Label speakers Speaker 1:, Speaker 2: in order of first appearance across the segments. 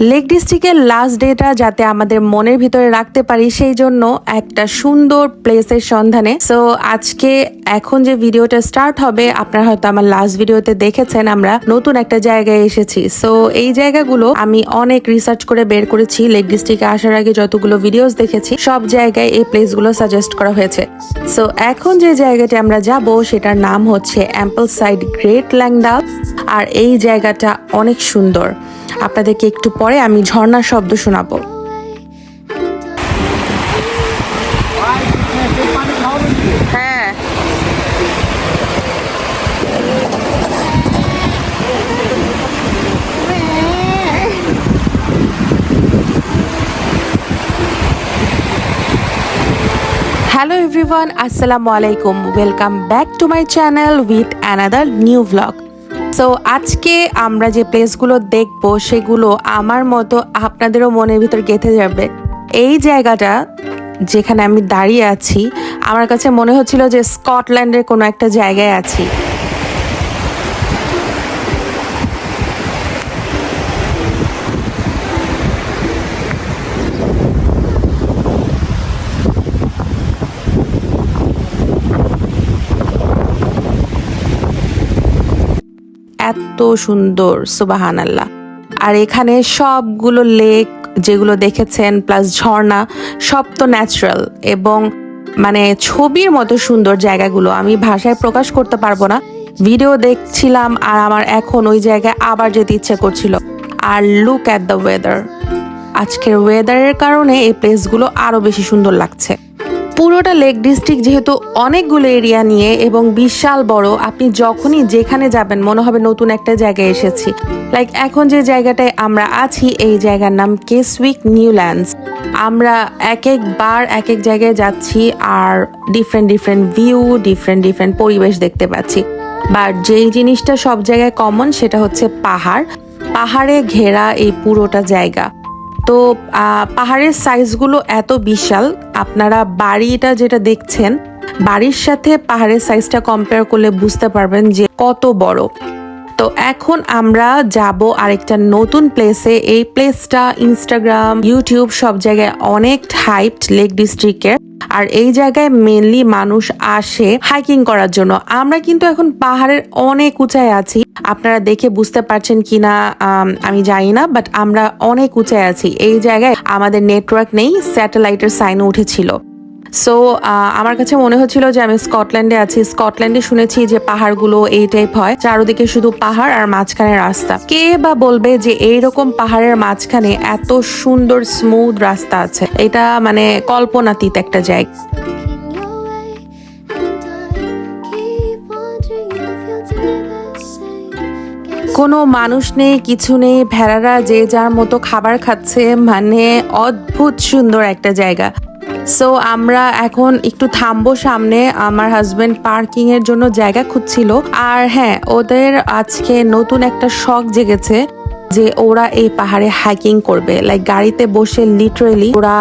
Speaker 1: Lake ডিস্ট্রিক্টের last data যাতে আমাদের মনের ভিতরে রাখতে পারি, সেই জন্য একটা সুন্দর প্লেসের সন্ধানে। সো আজকে এখন যে ভিডিওটা স্টার্ট হবে, আপনারা হয়তো আমার লাস্ট ভিডিওতে দেখেছেন, আমরা নতুন একটা জায়গায় এসেছি। সো এই জায়গাগুলো আমি অনেক রিসার্চ করে বের করেছি। লেক ডিস্ট্রিক্টে আসার আগে যতগুলো ভিডিওস দেখেছি, সব জায়গায় এই প্লেসগুলো সাজেস্ট করা হয়েছে। সো এখন যে জায়গাটা আমরা যাব, সেটার নাম হচ্ছে অ্যাম্পল সাইড গ্রেট ল্যাংডা আর এই জায়গাটা অনেক সুন্দর। আপনাদেরকে একটু পরে আমি ঝর্ণার শব্দ শোনাবো। হ্যাঁ। হ্যালো এভরিওয়ান আসসালামু আলাইকুম welcome back to my channel with another new blog so আজকে আমরা যে প্লেসগুলো দেখব, সেগুলো আমার মতো আপনাদেরও মনের ভিতর গেঁথে যাবে। এই জায়গাটা যেখানে আমি দাঁড়িয়ে আছি, আমার কাছে মনে হচ্ছিল যে স্কটল্যান্ডের কোনো একটা জায়গায় আছি। এত সুন্দর সুবাহান আল্লাহ আর এখানে সবগুলো লেক যেগুলো দেখেছেন, প্লাস ঝর্ণা, সব তো ন্যাচারাল এবং মানে ছবির মতো সুন্দর জায়গাগুলো। আমি ভাষায় প্রকাশ করতে পারব না। ভিডিও দেখছিলাম আর আমার এখন ওই জায়গায় আবার যেতে ইচ্ছে করছিল। আর লুক অ্যাট দ্য ওয়েদার আজকের ওয়েদারের কারণে এই প্লেসগুলো আরও বেশি সুন্দর লাগছে। পুরোটা লেক ডিস্ট্রিক্ট যেহেতু অনেকগুলো এরিয়া নিয়ে এবং বিশাল বড়, আপনি যখনই যেখানে যাবেন মনে হবে নতুন একটা জায়গায় এসেছি। লাইক এখন যে জায়গাটায় আমরা আছি, এই জায়গার নাম কেসউইক নিউল্যান্ডস। আমরা এক একবার এক এক জায়গায় যাচ্ছি আর different different view different different পরিবেশ দেখতে পাচ্ছি। বাট যেই জিনিসটা সব জায়গায় কমন সেটা হচ্ছে পাহাড়। পাহাড়ে ঘেরা এই পুরোটা জায়গা। তো পাহাড়ের সাইজগুলো এত বিশাল, আপনারা বাড়িটা যেটা দেখছেন, বাড়ির সাথে পাহাড়ের সাইজটা কম্পেয়ার করলে বুঝতে পারবেন যে কত বড়। তো এখন আমরা যাব আরেকটা নতুন প্লেসে এই প্লেসটা ইনস্টাগ্রাম ইউটিউব সব জায়গায় অনেক হাইপড লেক ডিস্ট্রিক্টের আর এই জায়গায় মেনলি মানুষ আসে হাইকিং করার জন্য। আমরা কিন্তু এখন পাহাড়ের অনেক উঁচায় আছি। আপনারা দেখে বুঝতে পারছেন কিনা আম, জানি না বাট আমরা অনেক উঁচায় আছি। এই জায়গায় আমাদের নেটওয়ার্ক নেই স্যাটেলাইটের সাইন উঠেছিল। সো আমার কাছে মনে হচ্ছিল যে আমি স্কটল্যান্ডে আছি। স্কটল্যান্ডে শুনেছি যে পাহাড়গুলো এই টাইপ হয়। চারদিকে শুধু পাহাড় আর মাঝখানে রাস্তা। কে বা বলবে যে এইরকম পাহাড়ের মাঝখানে এত সুন্দর স্মুথ রাস্তা আছে? এটা মানে কল্পনাতীত একটা জায়গা। কোনো মানুষ নেই, কিছু নেই, ভেড়ারা যে যার মতো খাবার খাচ্ছে মানে অদ্ভুত সুন্দর একটা জায়গা। সো আমরা এখন একটু থামবো সামনে। আমার হাজবেন্ড পার্কিং এর জন্য জায়গা খুঁজছিল। আর হ্যাঁ ওদের আজকে নতুন একটা শখ জেগেছে যে ওরা এই পাহাড়ে হাইকিং করবে। লাইক গাড়িতে বসে লিটারেলি ওরা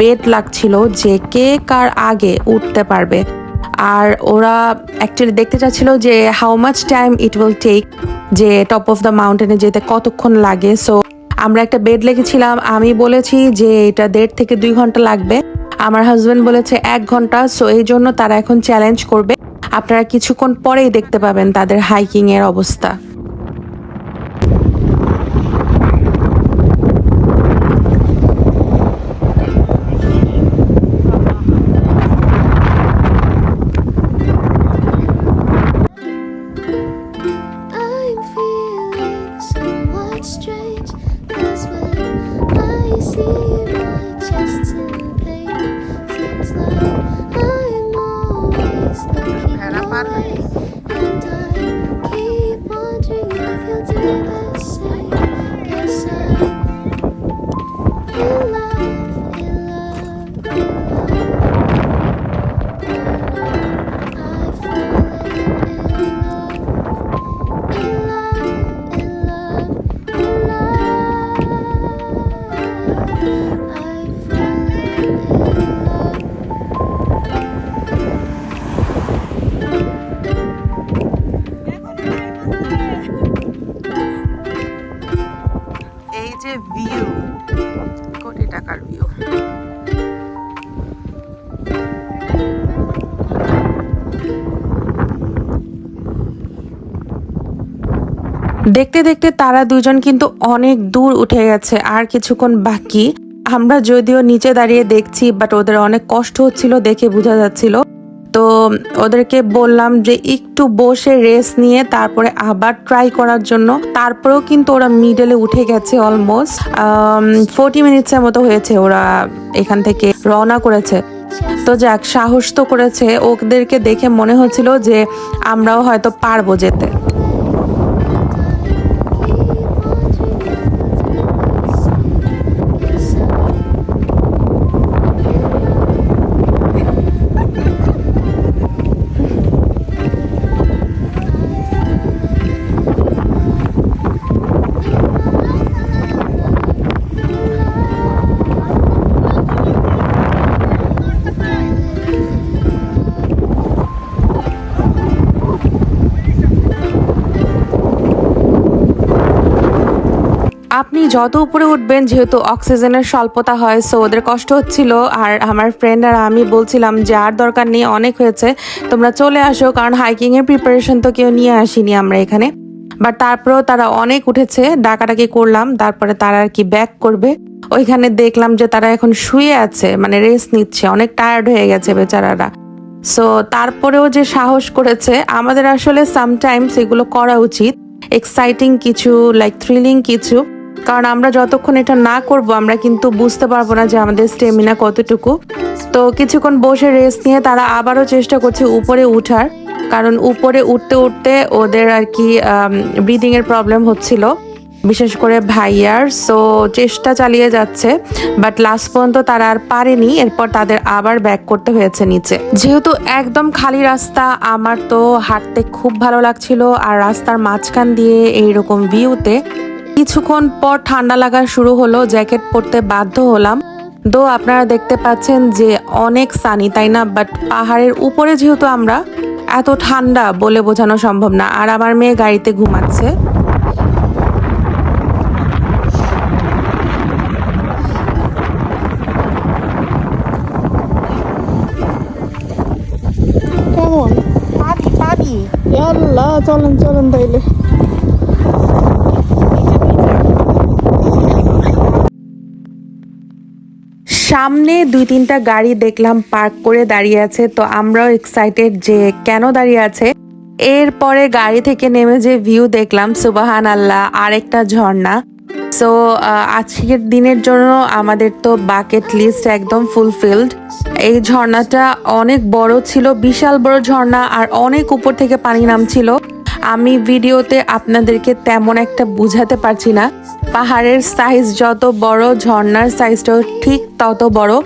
Speaker 1: বেড লাগছিল যে কে কার আগে উঠতে পারবে। আর ওরা অ্যাকচুয়ালি দেখতে চাচ্ছিল যে how much time it will take যে টপ অফ দ্য মাউন্টেনে যেতে কতক্ষণ লাগে। সো আমরা একটা বেড লেগেছিলাম। আমি বলেছি যে এটা দেড় থেকে দুই ঘণ্টা লাগবে। আমার হাজব্যান্ড বলেছে এক ঘণ্টা সো এই জন্য তারা এখন চ্যালেঞ্জ করবে। আপনারা কিছুক্ষণ পরেই দেখতে পাবেন তাদের হাইকিংয়ের অবস্থা। দেখতে দেখতে তারা দুজন কিন্তু অনেক দূর উঠে গেছে, আর কিছুক্ষণ বাকি। আমরা যদিও নিচে দাঁড়িয়ে দেখছি বাট ওদের অনেক কষ্ট হচ্ছিল দেখে বোঝা যাচ্ছিল। তো ওদেরকে বললাম যে একটু বসে রেস্ট নিয়ে তারপরে আবার ট্রাই করার জন্য। তারপরেও কিন্তু ওরা মিডলে উঠে গেছে অলমোস্ট ফোর্টি মিনিটসের মতো হয়েছে ওরা এখান থেকে রওনা করেছে। তো যাক, সাহস তো করেছে। ওদেরকে দেখে মনে হচ্ছিল যে আমরাও হয়তো পারব যেতে। আপনি যত উপরে উঠবেন, যেহেতু অক্সিজেনের স্বল্পতা হয় সো ওদের কষ্ট হচ্ছিল। আর আমার ফ্রেন্ড আর আমি বলছিলাম যে, আর দরকার নেই, অনেক হয়েছে। তোমরা চলে আসো, কারণ হাইকিংয়ের প্রিপারেশন তো কেউ নিয়ে আসিনি আমরা এখানে। বাট তারপরেও তারা অনেক উঠেছে, ডাকাডাকি করলাম, তারপরে তারা আর কি ব্যাক করবে। ওইখানে দেখলাম যে তারা এখন শুয়ে আছে মানে রেস্ট নিচ্ছে, অনেক টায়ার্ড হয়ে গেছে বেচারারা। সো তারপরেও যে সাহস করেছে, আমাদের আসলে সামটাইমস এগুলো করা উচিত। এক্সাইটিং কিছু লাইক থ্রিলিং কিছু। কারণ আমরা যতক্ষণ এটা না করব, আমরা কিন্তু বুঝতে পারব না যে আমাদের স্টেমিনা কতটুকু। তো কিছুক্ষণ বসে রেস্ট নিয়ে তারা আবারও চেষ্টা করছে উপরে উঠার। কারণ উপরে উঠতে উঠতে ওদের আর কি ব্রিদিং এর প্রবলেম হচ্ছিল। বিশেষ করে ভাইয়ার সো চেষ্টা চালিয়ে যাচ্ছে। বাট লাস্ট পর্যন্ত তারা আর পারেনি, এরপর তাদের আবার ব্যাক করতে হয়েছে নিচে। যেহেতু একদম খালি রাস্তা, আমার তো হাঁটতে খুব ভালো লাগছিল। আর রাস্তার মাঝখান দিয়ে এইরকম ভিউতে কিছুক্ষণ পর ঠান্ডা লাগা শুরু হলো জ্যাকেট পরতে বাধ্য হলাম। দো আপনারা দেখতে পাচ্ছেন যে অনেক সানি তাই না? বাট পাহাড়ের উপরে যেহেতু আমরা এত ঠান্ডা বলে বোঝানো সম্ভব না। আর আমার মেয়ে গাড়িতে ঘুমাচ্ছে।
Speaker 2: চলেন চলেন তাইলে।
Speaker 1: সামনে দুই তিনটা গাড়ি দেখলাম পার্ক করে দাঁড়িয়ে আছে, তো আমরাও এক্সাইটেড যে কেন দাঁড়িয়ে আছে। এরপরে গাড়ি থেকে নেমে যে ভিউ দেখলাম সুবাহান আল্লাহ আরেকটা ঝর্ণা। সো আজকের দিনের জন্য আমাদের তো বাকেট লিস্ট একদম ফুলফিলড এই ঝর্ণাটা অনেক বড় ছিল, বিশাল বড় ঝর্ণা, আর অনেক উপর থেকে পানি নামছিল। আমি ভিডিওতে আপনাদেরকে তেমন একটা বুঝাতে পারছি না। পাহাড়ের সাইজ যত বড়, ঝর্ণার সাইজটাও ঠিক তত বড়।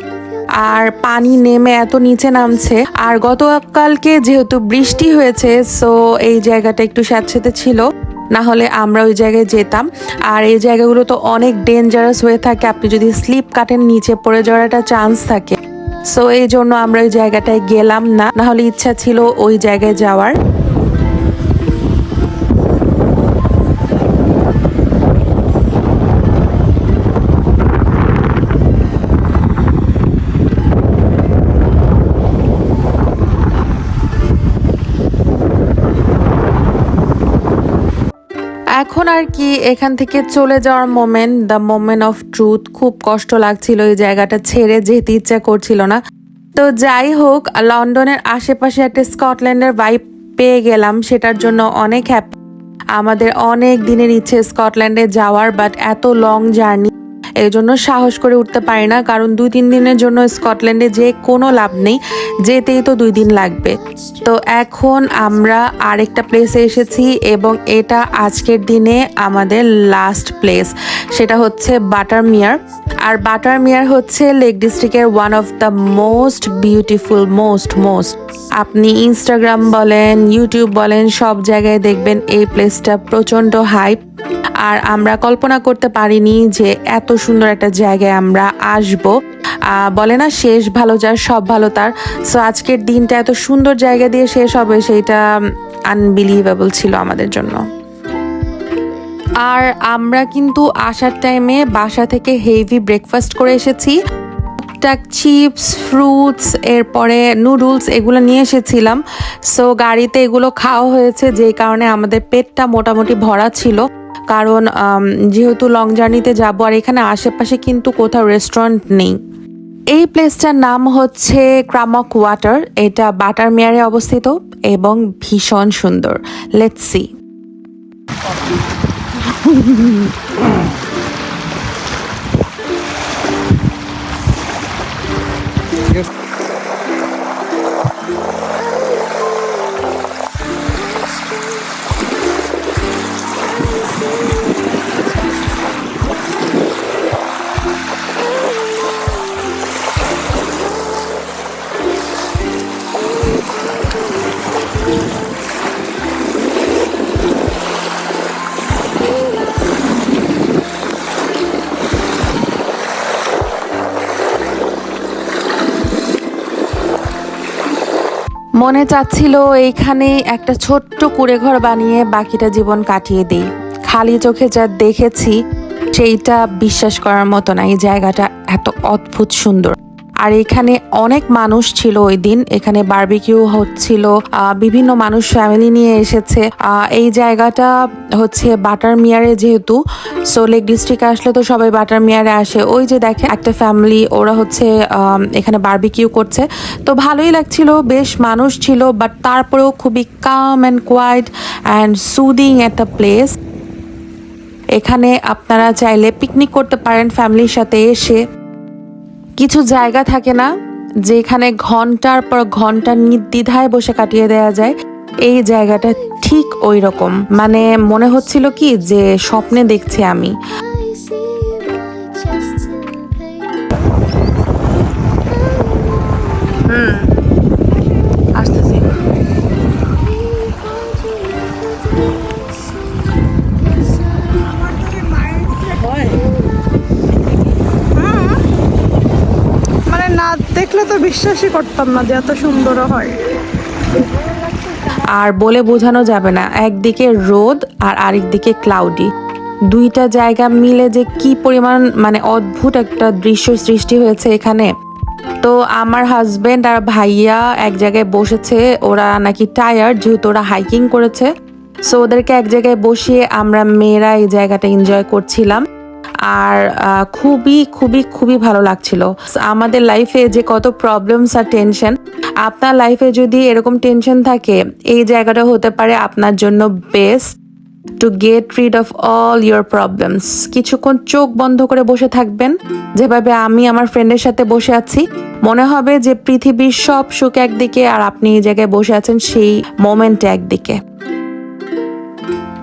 Speaker 1: আর পানি নেমে এত নিচে নামছে। আর গতকালকে যেহেতু বৃষ্টি হয়েছে সো এই জায়গাটা একটু স্যাঁতস্যাঁতে ছিল। না হলে আমরা ওই জায়গায় যেতাম। আর এই জায়গাগুলো তো অনেক ডেঞ্জারাস হয়ে থাকে। আপনি যদি স্লিপ কাটেন, নিচে পড়ে যাওয়ার একটা চান্স থাকে। সো এই জন্য আমরা ওই জায়গাটায় গেলাম না। না হলে ইচ্ছা ছিল ওই জায়গায় যাওয়ার। এখন আর কি এখান থেকে চলে যাওয়ার moment the moment of truth খুব কষ্ট লাগছিল এই জায়গাটা ছেড়ে যেতে ইচ্ছা করছিল না। তো যাই হোক, লন্ডনের আশেপাশে একটা স্কটল্যান্ডের ভাইব পেয়ে গেলাম, সেটার জন্য অনেক হ্যাপি আমাদের অনেক দিনের ইচ্ছে স্কটল্যান্ডে যাওয়ার বাট এত লং জার্নি এই জন্য সাহস করে উঠতে পারি না, কারণ দুই তিন দিনের জন্য স্কটল্যান্ডে যে কোনো লাভ নেই, যেতেই তো দুই দিন লাগবে। তো এখন আমরা আরেকটা প্লেসে এসেছি এবং এটা আজকের দিনে আমাদের লাস্ট প্লেস সেটা হচ্ছে বাটার মিয়ার আর বাটার মিয়ার হচ্ছে লেক ডিস্ট্রিক্টের one of the most beautiful most most আপনি ইনস্টাগ্রাম বলেন ইউটিউব বলেন, সব জায়গায় দেখবেন এই প্লেসটা প্রচণ্ড হাইপ আর আমরা কল্পনা করতে পারিনি যে এত সুন্দর একটা জায়গায় আমরা আসব। বলে না, শেষ ভালো যার, সব ভালো তার। সো আজকের দিনটা এত সুন্দর জায়গা দিয়ে শেষ হবে, সেইটা আনবিলিভেবল ছিল আমাদের জন্য। আর আমরা কিন্তু আসার টাইমে বাসা থেকে হেভি ব্রেকফাস্ট করে এসেছি। টুকটাক চিপস ফ্রুটস এরপরে নুডলস এগুলো নিয়ে এসেছিলাম। সো গাড়িতে এগুলো খাওয়া হয়েছে যেই কারণে আমাদের পেটটা মোটামুটি ভরা ছিল। কারণ যেহেতু লং জার্নিতে যাব আর এখানে আশেপাশে কিন্তু কোথাও রেস্টুরেন্ট নেই। এই প্লেসটার নাম হচ্ছে ক্রামক ওয়াটার এটা বাটার মেয়ারে অবস্থিত এবং ভীষণ সুন্দর। লেটস মনে চাচ্ছিল এইখানে একটা ছোট্ট কুড়ে ঘর বানিয়ে বাকিটা জীবন কাটিয়ে দিই। খালি চোখে যা দেখেছি, সেইটা বিশ্বাস করার মতো না। এই জায়গাটা এত অদ্ভুত সুন্দর। আর এখানে অনেক মানুষ ছিল ওই দিন। এখানে বারবিকিউ হচ্ছিল বিভিন্ন মানুষ ফ্যামিলি নিয়ে এসেছে। এই জায়গাটা হচ্ছে বাটার মিয়ারে যেহেতু সো লেক ডিস্ট্রিক্ট আসলে তো সবাই বাটার মিয়ারে আসে। ওই যে দেখে একটা ফ্যামিলি ওরা হচ্ছে এখানে বারবিকিউ করছে। তো ভালোই লাগছিল, বেশ মানুষ ছিল বাট তারপরেও খুবই calm and quiet and soothing একটা প্লেস এখানে আপনারা চাইলে পিকনিক করতে পারেন ফ্যামিলির সাথে এসে। কিছু জায়গা থাকে না যেখানে ঘণ্টার পর ঘণ্টা নির্দ্বিধায় বসে কাটিয়ে দেওয়া যায়। এই জায়গাটা ঠিক ওই রকম মানে মনে হচ্ছিল কি যে স্বপ্নে দেখছি আমি।
Speaker 2: বিশ্বাসই করতাম না যে এত সুন্দর হয়।
Speaker 1: আর বলে বোঝানো যাবে না, একদিকে রোদ আর আরেকদিকে ক্লাউডি দুইটা জায়গা মিলে যে কি পরিমাণ মানে অদ্ভুত একটা দৃশ্য সৃষ্টি হয়েছে এখানে। তো আমার হাজবেন্ড আর ভাইয়া এক জায়গায় বসেছে, ওরা নাকি টায়ার্ড যেহেতু ওরা হাইকিং করেছে। সো ওদেরকে এক জায়গায় বসিয়ে আমরা মেয়েরা এই জায়গাটা এনজয় করছিলাম। আর খুবই খুবই খুবই ভালো লাগছিল। আমাদের লাইফে যে কত প্রবলেমস আর টেনশন আপনার লাইফে যদি এরকম টেনশন থাকে, এই জায়গাটা হতে পারে আপনার জন্য best to get rid of all your problems কিছুক্ষণ চোখ বন্ধ করে বসে থাকবেন। যেভাবে আমি আমার ফ্রেন্ডের সাথে বসে আছি, মনে হবে যে পৃথিবীর সব সুখ একদিকে আর আপনি এই জায়গায় বসে আছেন সেই মোমেন্টে একদিকে।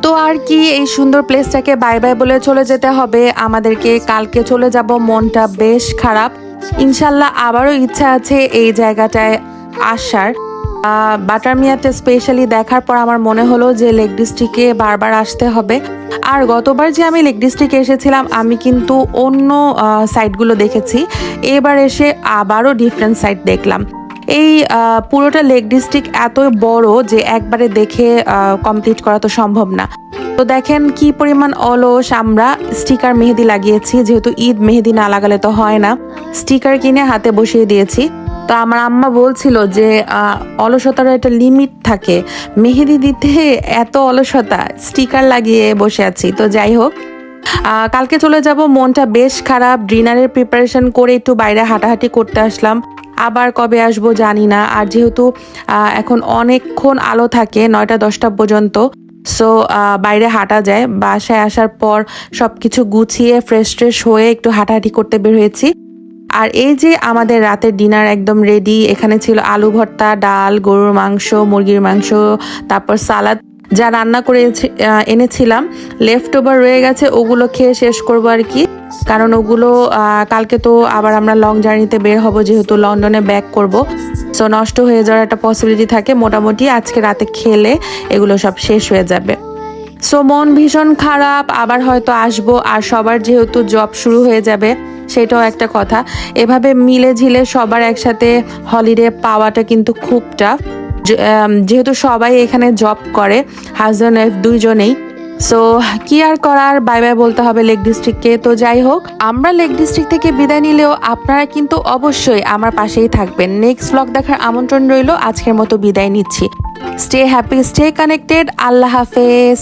Speaker 1: তো আর কি, এই সুন্দর প্লেসটাকে বাই বাই বলে চলে যেতে হবে। আমাদেরকে কালকে চলে যাব, মনটা বেশ খারাপ। ইনশাল্লাহ আবারও ইচ্ছা আছে এই জায়গাটায় আসার। বাটার বাটারমিয়াতে স্পেশালি দেখার পর আমার মনে হলো যে লেক ডিস্ট্রিক্টে বারবার আসতে হবে। আর গতবার যে আমি লেক ডিস্ট্রিক্টে এসেছিলাম, আমি কিন্তু অন্য সাইটগুলো দেখেছি। এবার এসে আবারও ডিফারেন্ট সাইট দেখলাম। এই পুরোটা লেক ডিস্ট্রিক্ট এত বড় যে একবারে দেখে কমপ্লিট করা তো সম্ভব না। তো দেখেন কি পরিমাণ অলস আমরা স্টিকার মেহেদি লাগিয়েছি যেহেতু ঈদ মেহেদি না লাগালে তো হয় না। স্টিকার কিনে হাতে বসিয়ে দিয়েছি। তো আমার আম্মা বলছিল যে আহ, অলসতার একটা লিমিট থাকে। মেহেদি দিতে এত অলসতা স্টিকার লাগিয়ে বসে আছি। তো যাই হোক কালকে চলে যাব, মনটা বেশ খারাপ, ডিনারের প্রিপারেশন করে একটু বাইরে হাঁটাহাঁটি করতে আসলাম। আবার কবে আসব জানি না, আর যেহেতু এখন অনেকক্ষণ আলো থাকে, নয়টা দশটা পর্যন্ত সো বাইরে হাঁটা যায়। বাসায় আসার পর সব কিছু গুছিয়ে ফ্রেশ ট্রেশ হয়ে একটু হাঁটাহাঁটি করতে বের হয়েছি। আর এই যে আমাদের রাতের ডিনার একদম রেডি এখানে ছিল আলু ভর্তা, ডাল, গরুর মাংস, মুরগির মাংস, তারপর সালাদ। যা রান্না করে এনেছিলাম। লেফট ওভার রয়ে গেছে, ওগুলো খেয়ে শেষ করব আর কি। কারণ ওগুলো কালকে তো আবার আমরা লং জার্নিতে বের হব, যেহেতু লন্ডনে ব্যাক করব। সো নষ্ট হয়ে যাওয়ার একটা পসিবিলিটি থাকে মোটামুটি। আজকে রাতে খেলে এগুলো সব শেষ হয়ে যাবে। সো মন ভীষণ খারাপ, আবার হয়তো আসব। আর সবার যেহেতু জব শুরু হয়ে যাবে, সেটাও একটা কথা। এভাবে মিলে ঝিলে সবার একসাথে হলিডে পাওয়াটা কিন্তু খুব টাফ যেহেতু সবাই এখানে জব করে হাজব্যান্ড ওয়াইফ দুইজনেই। সো কি আর করার? বাই বাই বলতে হবে লেক ডিস্ট্রিক্টকে তো যাই হোক, আমরা লেক ডিস্ট্রিক্ট থেকে বিদায় নিলেও আপনারা কিন্তু অবশ্যই আমার পাশেই থাকবেন। নেক্সট ব্লগ দেখার আমন্ত্রণ রইল। আজকের মতো বিদায় নিচ্ছি। স্টে হ্যাপি স্টে কানেক্টেড আল্লাহ হাফেজ।